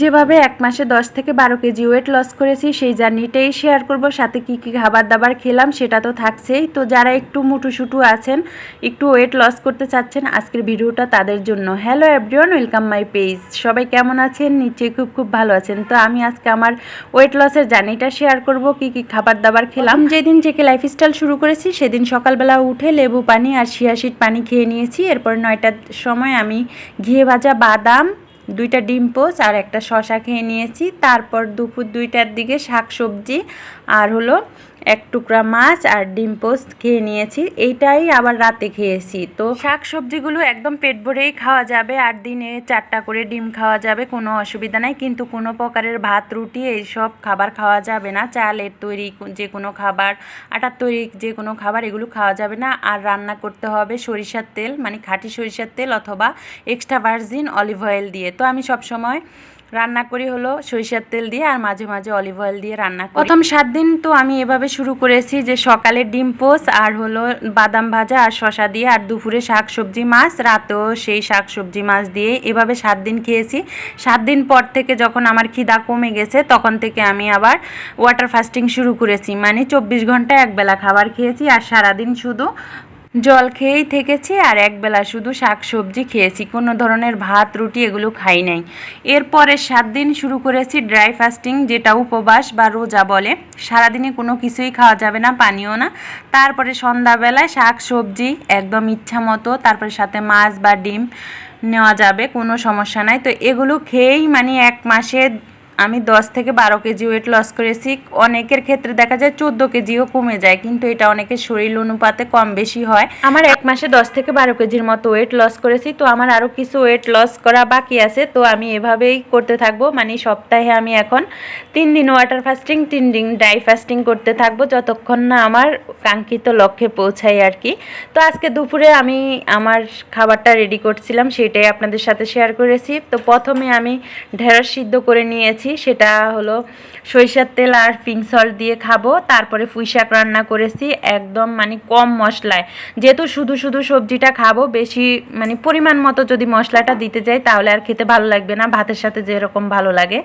যেভাবে এক মাসে দশ থেকে বারো কেজি ওয়েট লস করেছি, সেই জার্নিটাই শেয়ার করব, সাথে কি কি খাবার দাবার খেলাম, সেটা তো থাকছেই। তো যারা একটু মুটুসুটু আছেন, একটু ওয়েট লস করতে চাচ্ছেন, আজকের ভিডিওটা তাদের জন্য। Hello everyone welcome my page সবাই কেমন আছেন? নিশ্চয়ই খুব খুব ভালো আছেন। তো আমি আজকে আমার ওয়েট লসের জার্নিটা শেয়ার করব, কি কি খাবার দাবার খেলাম। যেদিন থেকে লাইফস্টাইল শুরু করেছি, সেদিন সকালবেলা উঠে লেবু পানি আর শিয়াশিট পানি খেয়ে নিয়েছি। এরপর নয়টার সময় আমি ঘিয়ে ভাজা বাদাম দুইটা ডিম পোচ আর একটা শশা খেয়ে নিয়েছি। তারপর দুপুর দুইটার দিকে শাক সবজি আর হলো এক টুকরা মাছ আর ডিম পোস্ট খেয়ে নিয়েছি। এইটাই আবার রাতে খেয়েছি। তো শাক সবজিগুলো একদম পেট ভরেই খাওয়া যাবে আর দিনে চারটা করে ডিম খাওয়া যাবে, কোনো অসুবিধা নাই। কিন্তু কোনো প্রকারের ভাত, রুটি এইসব খাবার খাওয়া যাবে না। চালের তৈরি যে কোনো খাবার, আটার তৈরি যে কোনো খাবার এগুলো খাওয়া যাবে না। আর রান্না করতে হবে সরিষার তেল মানে খাঁটি সরিষার তেল অথবা এক্সট্রা ভার্জিন অলিভ অয়েল দিয়ে। তো আমি সব সময় রান্না করি হলো সরিষার তেল দিয়ে আর মাঝে মাঝে অলিভ অয়েল দিয়ে রান্না করি। প্রথম সাত দিন তো আমি এভাবে শুরু করেছি যে সকালে ডিম পোস আর হলো বাদাম ভাজা আর শশা দিয়ে আর দুপুরে শাক সবজি মাছ, রাতেও সেই শাক সবজি মাছ দিয়ে এভাবে সাত দিন খেয়েছি। সাত দিন পর থেকে যখন আমার খিদা কমে গেছে, তখন থেকে আমি আবার ওয়াটার ফাস্টিং শুরু করেছি। মানে চব্বিশ ঘণ্টা একবেলা খাবার খেয়েছি আর সারাদিন শুধু জল খেয়েই থেকেছি আর একবেলা শুধু শাক সবজি খেয়েছি। কোনো ধরনের ভাত, রুটি এগুলো খাই নাই। এরপরে সাত দিন শুরু করেছি ড্রাই ফাস্টিং, যেটা উপবাস বা রোজা বলে। সারাদিনে কোনো কিছুই খাওয়া যাবে না পানিও না। তারপরে সন্ধ্যাবেলায় শাক সবজি একদম ইচ্ছা মতো। তারপরে সাথে মাছ বা ডিম নেওয়া যাবে, কোনো সমস্যা নাই। তো এগুলো খেয়েই মানে এক মাসে আমি দশ থেকে বারো কেজি ওয়েট লস করেছি। অনেকের ক্ষেত্রে দেখা যায় চোদ্দ কেজিও কমে যায়, কিন্তু এটা অনেকের শরীর অনুপাতে কম বেশি হয়। আমার এক মাসে দশ থেকে বারো কেজির মতো ওয়েট লস করেছি, তো আমার আরও কিছু ওয়েট লস করা বাকি আছে, তো আমি এভাবেই করতে থাকব। মানে সপ্তাহে আমি এখন তিন দিন ওয়াটার ফাস্টিং তিন দিন ড্রাই ফাস্টিং করতে থাকব, যতক্ষণ না আমার কাঙ্ক্ষিত লক্ষ্যে পৌঁছাই আর কি। তো আজকে দুপুরে আমি আমার খাবারটা রেডি করছিলাম, সেটাই আপনাদের সাথে শেয়ার করেছি। তো প্রথমে আমি ঢেঁড়স সিদ্ধ করে নিয়েছি। করেছি, সেটা হলো সরিষার তেল আর পিঙ্ক সল্ট দিয়ে খাব। তারপরে পুঁই রান্না করেছি, একদম মানে কম মশলায়। যেহেতু শুধু শুধু সবজিটা খাব, বেশি মানে পরিমাণ মতো যদি মশলাটা দিতে যাই, তাহলে আর খেতে ভালো লাগবে না, ভাতের সাথে যেরকম ভালো লাগে।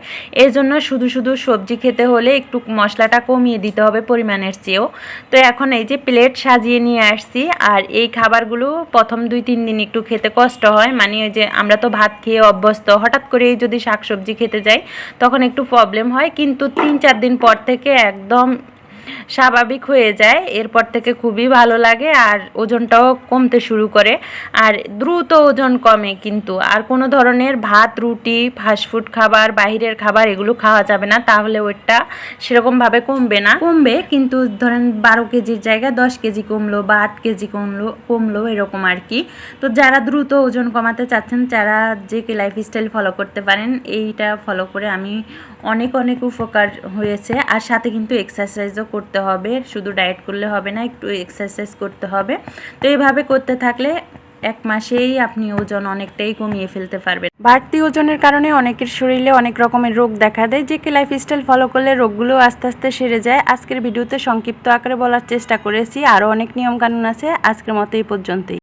এই জন্য শুধু শুধু সবজি খেতে হলে একটু মশলাটা কমিয়ে দিতে হবে পরিমাণের চেয়েও। তো এখন এই যে প্লেট সাজিয়ে নিয়ে আসছি, আর এই খাবারগুলো প্রথম দুই তিন দিন একটু খেতে কষ্ট হয়। মানে ওই যে আমরা তো ভাত খেয়ে অভ্যস্ত, হঠাৎ করেই যদি শাকসবজি খেতে যাই তখন একটু প্রবলেম হয় কিন্তু তিন চার দিন পর থেকে একদম স্বাভাবিক হয়ে যায়। এরপর থেকে খুবই ভালো লাগে আর ওজনটাও কমতে শুরু করে। আর দ্রুত ওজন কমে কিন্তু। আর কোনো ধরনের ভাত, রুটি ফাস্টফুড খাবার, বাহিরের খাবার এগুলো খাওয়া যাবে না। তাহলে ওইটা সেরকমভাবে কমবে না। কমবে কিন্তু ধরেন বারো কেজির জায়গায় দশ কেজি কমলো বা আট কেজি কমলো কমলো এরকম আর কি। তো যারা দ্রুত ওজন কমাতে চাচ্ছেন, যারা যে কে লাইফস্টাইল ফলো করতে পারেন, এইটা ফলো করে আমি অনেক অনেক উপকার হয়েছে। আর সাথে কিন্তু এক্সারসাইজও করতে হবে, শুধু ডায়েট করলে হবে না, একটু এক্সারসাইজ করতে হবে। তো এইভাবে করতে থাকলে এক মাসেই আপনি ওজন অনেকটাই কমিয়ে ফেলতে পারবেন। বাড়তি ওজনের কারণে অনেকের শরীরে অনেক রকমের রোগ দেখা দেয়, যে কি লাইফস্টাইল ফলো করলে রোগগুলো আস্তে আস্তে সেরে যায়। আজকের ভিডিওতে সংক্ষিপ্ত আকারে বলার চেষ্টা করেছি, আরও অনেক নিয়মকানুন আছে, আজকের মতো এই পর্যন্তই।